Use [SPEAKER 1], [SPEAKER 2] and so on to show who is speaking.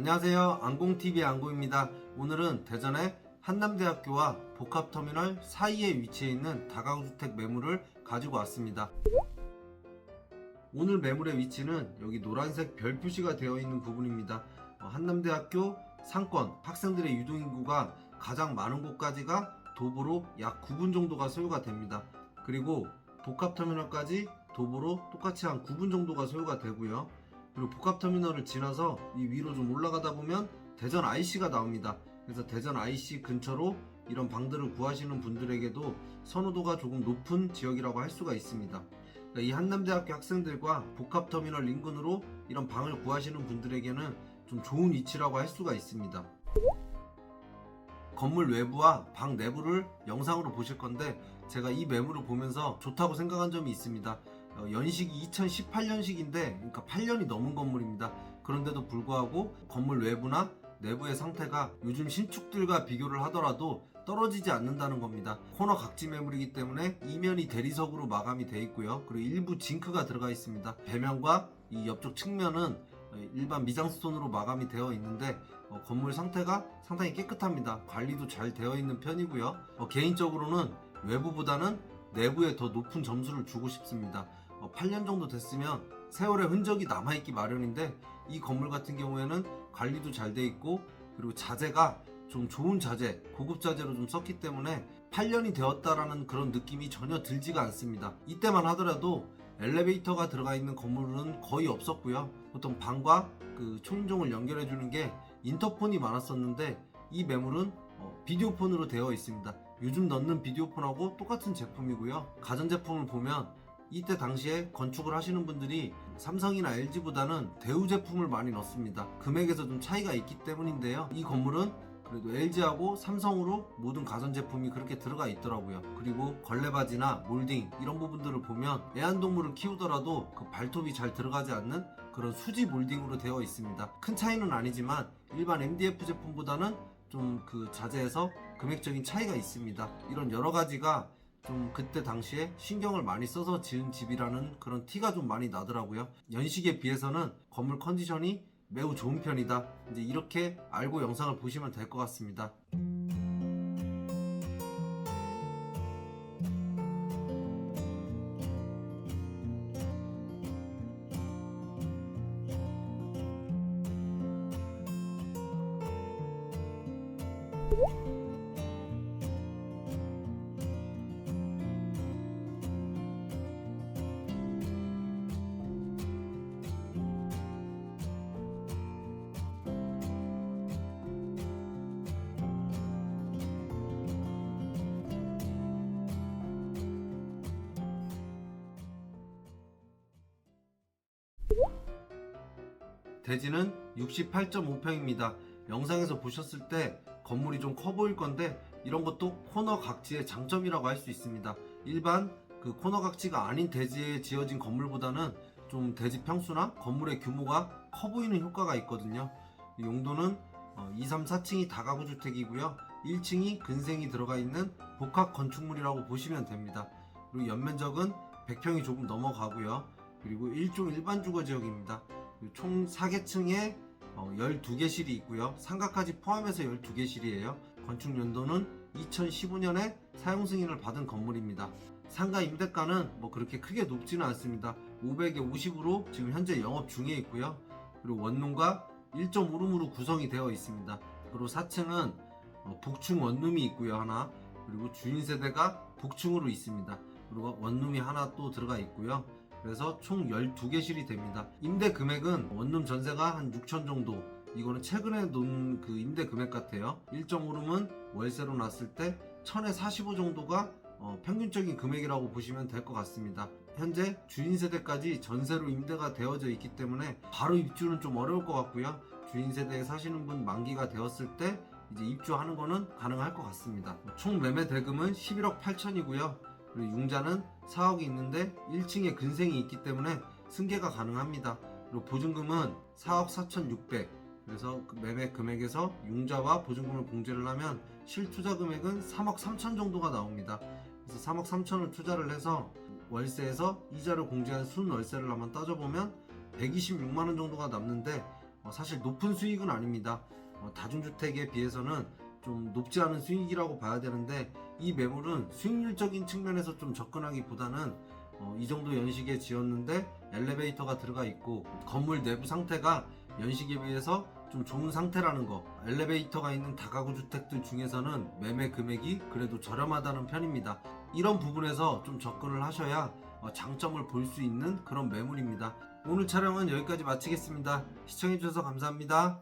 [SPEAKER 1] 안녕하세요. 안공TV의 안공입니다. 오늘은 대전의 한남대학교와 복합터미널 사이에 위치해 있는 다가구주택 매물을 가지고 왔습니다. 오늘 매물의 위치는 여기 노란색 별 표시가 되어 있는 부분입니다. 어, 한남대학교 상권 학생들의 유동인구가 가장 많은 곳까지가 도보로 약 9분 정도가 소요가 됩니다. 그리고 복합터미널까지 도보로 똑같이 한 9분 정도가 소요가 되고요. 그리고 복합터미널을 지나서 이 위로 좀 올라가다 보면 대전 IC가 나옵니다. 그래서 대전 IC 근처로 이런 방들을 구하시는 분들에게도 선호도가 조금 높은 지역이라고 할 수가 있습니다. 그러니까 이 한남대학교 학생들과 복합터미널 인근으로 이런 방을 구하시는 분들에게는 좀 좋은 위치라고 할 수가 있습니다. 건물 외부와 방 내부를 영상으로 보실 건데 제가 이 매물을 보면서 좋다고 생각한 점이 있습니다. 어, 연식이 2018년식인데 그러니까 8년이 넘은 건물입니다. 그런데도 불구하고 건물 외부나 내부의 상태가 요즘 신축들과 비교를 하더라도 떨어지지 않는다는 겁니다. 코너 각지 매물이기 때문에 이면이 대리석으로 마감이 되어 있고요. 그리고 일부 징크가 들어가 있습니다. 배면과 이 옆쪽 측면은 일반 미장스톤으로 마감이 되어 있는데 어, 건물 상태가 상당히 깨끗합니다. 관리도 잘 되어 있는 편이고요. 어, 개인적으로는 외부보다는 내부에 더 높은 점수를 주고 싶습니다. 어, 8년 정도 됐으면 세월의 흔적이 남아있기 마련인데 이 건물 같은 경우에는 관리도 잘 돼 있고 그리고 자재가 좀 좋은 자재, 고급 자재로 좀 썼기 때문에 8년이 되었다라는 그런 느낌이 전혀 들지가 않습니다. 이때만 하더라도 엘리베이터가 들어가 있는 건물은 거의 없었고요. 보통 방과 그 초인종을 연결해 주는 게 인터폰이 많았었는데 이 매물은 어, 비디오폰으로 되어 있습니다. 요즘 넣는 비디오폰하고 똑같은 제품이고요. 가전제품을 보면 이때 당시에 건축을 하시는 분들이 삼성이나 LG보다는 대우 제품을 많이 넣습니다. 금액에서 좀 차이가 있기 때문인데요. 이 건물은 그래도 LG하고 삼성으로 모든 가전제품이 그렇게 들어가 있더라고요. 그리고 걸레바지나 몰딩 이런 부분들을 보면 애완동물을 키우더라도 그 발톱이 잘 들어가지 않는 그런 수지 몰딩으로 되어 있습니다. 큰 차이는 아니지만 일반 MDF 제품보다는 좀 그 자재에서 금액적인 차이가 있습니다. 이런 여러 가지가 좀 그때 당시에 신경을 많이 써서 지은 집이라는 그런 티가 좀 많이 나더라고요. 연식에 비해서는 건물 컨디션이 매우 좋은 편이다. 이제 이렇게 알고 영상을 보시면 될 것 같습니다. 대지는 68.5평입니다. 영상에서 보셨을 때 건물이 좀 커 보일 건데 이런 것도 코너 각지의 장점이라고 할 수 있습니다. 일반 그 코너 각지가 아닌 대지에 지어진 건물보다는 좀 대지 평수나 건물의 규모가 커 보이는 효과가 있거든요. 이 용도는 어, 2, 3, 4층이 다가구 주택이고요. 1층이 근생이 들어가 있는 복합 건축물이라고 보시면 됩니다. 그리고 연면적은 100평이 조금 넘어가고요. 그리고 1종 일반 주거 지역입니다. 총 4개층에 12개실이 있고요. 상가까지 포함해서 12개실이에요. 건축 연도는 2015년에 사용 승인을 받은 건물입니다. 상가 임대가는 뭐 그렇게 크게 높지는 않습니다. 500에 50으로 지금 현재 영업 중에 있고요. 그리고 원룸과 1.5룸으로 구성이 되어 있습니다. 그리고 4층은 북충 원룸이 있고요. 하나. 그리고 주인 세대가 북충으로 있습니다. 그리고 원룸이 하나 또 들어가 있고요. 그래서 총 12개실이 됩니다. 임대 금액은 원룸 전세가 한 6천 정도. 이거는 최근에 놓은 그 임대 금액 같아요. 1.5룸은 월세로 놨을 때 1000에 45 정도가 어, 평균적인 금액이라고 보시면 될 것 같습니다. 현재 주인 세대까지 전세로 임대가 되어져 있기 때문에 바로 입주는 좀 어려울 것 같고요. 주인 세대에 사시는 분 만기가 되었을 때 이제 입주하는 거는 가능할 것 같습니다. 총 매매 대금은 11억 8천이고요. 그리고 융자는 4억이 있는데 1층에 근생이 있기 때문에 승계가 가능합니다. 그리고 보증금은 4억 4,600. 그래서 그 매매 금액에서 융자와 보증금을 공제를 하면 실투자 금액은 3억 3천 정도가 나옵니다. 그래서 3억 3천을 투자를 해서 월세에서 이자를 공제한 순 월세를 한번 따져보면 126만 원 정도가 남는데 어, 사실 높은 수익은 아닙니다. 어, 다중주택에 비해서는 좀 높지 않은 수익이라고 봐야 되는데 이 매물은 수익률적인 측면에서 좀 접근하기보다는 어, 이 정도 연식에 지었는데 엘리베이터가 들어가 있고 건물 내부 상태가 연식에 비해서 좀 좋은 상태라는 거 엘리베이터가 있는 다가구 주택들 중에서는 매매 금액이 그래도 저렴하다는 편입니다. 이런 부분에서 좀 접근을 하셔야 어, 장점을 볼 수 있는 그런 매물입니다. 오늘 촬영은 여기까지 마치겠습니다. 시청해주셔서 감사합니다